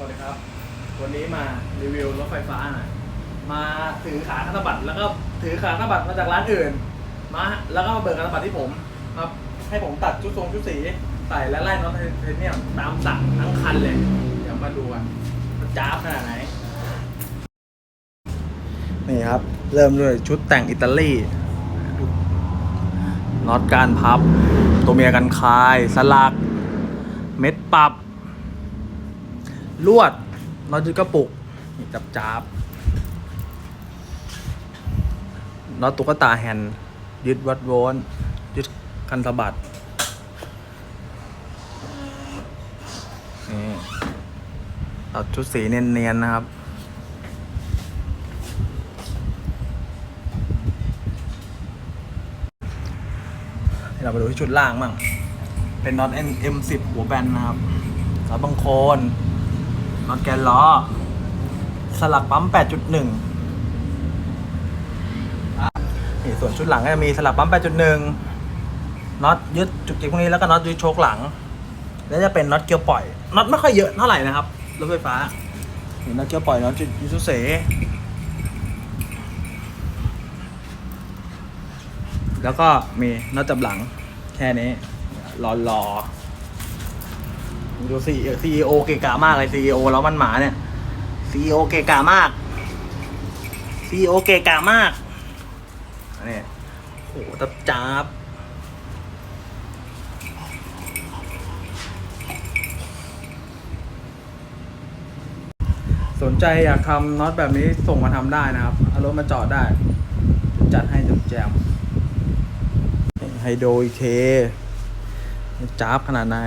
วัสดีครับ วันนี้มารีวิวรถไฟฟ้าหน่อยมาถือขาธนบัตรแล้วก็ถือขาธนบัตรมาจากร้านอื่น มาแล้วก็มาเบิกธนบัตรที่ผมครับให้ผมตัดชุดทรงชุดสีใส่และไล่น็อตไทเทเนียมตามสั่งทั้งคันเลยเดี๋ยวมาดูกันมันจ้าบขนาดไหน นี่ครับ เริ่มด้วยชุดแต่งอิตาลีน็อตการพับ ตัวเมียกันคาย สลัก เม็ดปรับ ลวดน็อตยึดกระปุกนี่จับจับน็อตตุ๊กตาแฮนด์ยึดวัดโวลต์ยึดคันสะบัดนี่ตัดชุดสีเนียนๆนะครับ เราไปดูที่ชุดล่างบ้างเป็นน็อต M10 หัวแบนนะครับน็อตบังคน น็อตแกนล้อ สลักปั๊ม 8.1นี่ส่วนชุดหลังก็จะมีสลักปั๊ม 8.1 น็อตยึดจุกจิกพวกนี้แล้วก็น็อตยึดโชคหลัง แล้วจะเป็นน็อตเกียวปล่อย น็อตไม่ค่อยเยอะเท่าไหร่นะครับรถไฟฟ้านี่น็อตเกียวปล่อยน็อตยูซูเซแล้วก็มีน็อตจับหลังแค่นี้รอรอ ดูซีซีโอเกะกะมากเลยซีโอแล้วมันหมาเนี่ยซีโอเกะกะมากซีโอเกะกะมากอันนี้โหตับจับสนใจอยากทำน็อตแบบนี้ส่งมาทำได้นะครับเอารถมาจอดได้ จัดให้จำแจมไฮโดรอีเทจ้าบขนาดไหน